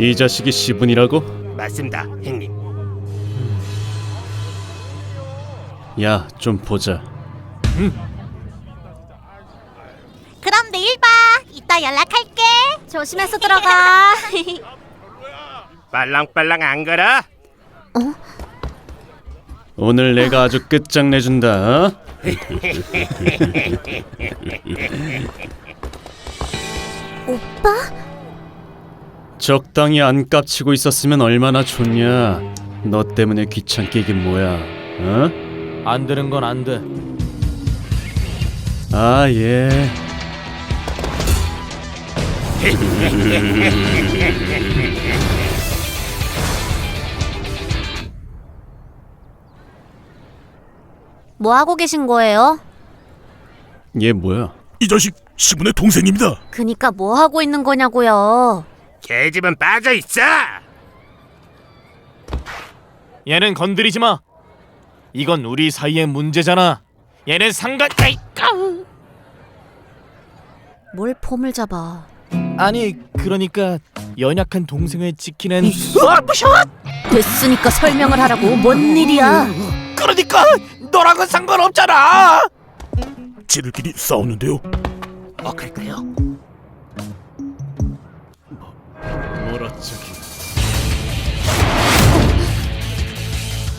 이 자식이 시분이라고? 맞습니다, 형님. 야, 좀 보자. 그럼 내일 봐. 이따 연락할게. 조심해서 들어가. 빨랑빨랑 안 가라. 오늘 내가 아주 끝장내준다. 어? 오빠? 적당히 안 깝치고 있었으면 얼마나 좋냐. 너 때문에 귀찮게 이게 뭐야? 어? 안 되는 건 안 돼. 아 예. 뭐 하고 계신 거예요? 얘 뭐야? 이 자식 시분의 동생입니다. 그니까 뭐 하고 있는 거냐고요. 계집은 빠져 있어. 얘는 건드리지 마. 이건 우리 사이의 문제잖아. 얘는 상관. 아이, 까우. 뭘 폼을 잡아. 아니 그러니까 연약한 동생을 지키는. 됐으니까 설명을 하라고. 뭔 일이야? 그러니까 너랑은 상관없잖아. 지들끼리 싸우는데요. 어, 그럴까요? 저기.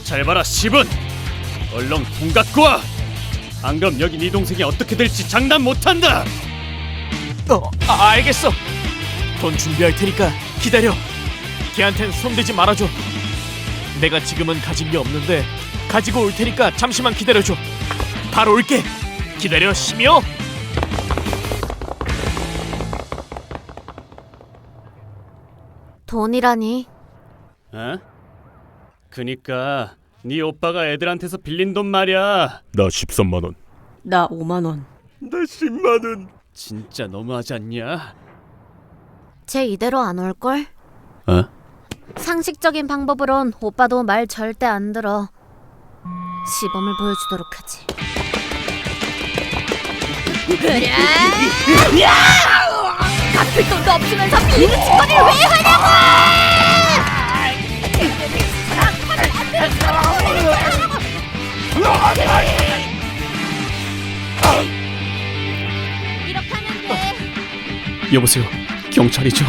잘 봐라 시분. 얼렁 돈 갖고 와. 안 그럼 여기 네 동생이 어떻게 될지 장담 못한다. 어, 아, 알겠어. 돈 준비할 테니까 기다려. 걔한텐 손대지 말아줘. 내가 지금은 가진 게 없는데 가지고 올 테니까 잠시만 기다려줘. 바로 올게. 기다려, 심이요. 돈이라니. 어? 그니까 네 오빠가 애들한테서 빌린 돈 말이야. 나 13만 원. 나 5만 원. 나 10만 원. 진짜 너무하지 않냐? 쟤 이대로 안 올걸? 어? 상식적인 방법으론 오빠도 말 절대 안 들어. 시범을 보여주도록 하지. 그래? 없으면서 비리는 짓거리를 왜 하냐고! 여보세요. 경찰이죠.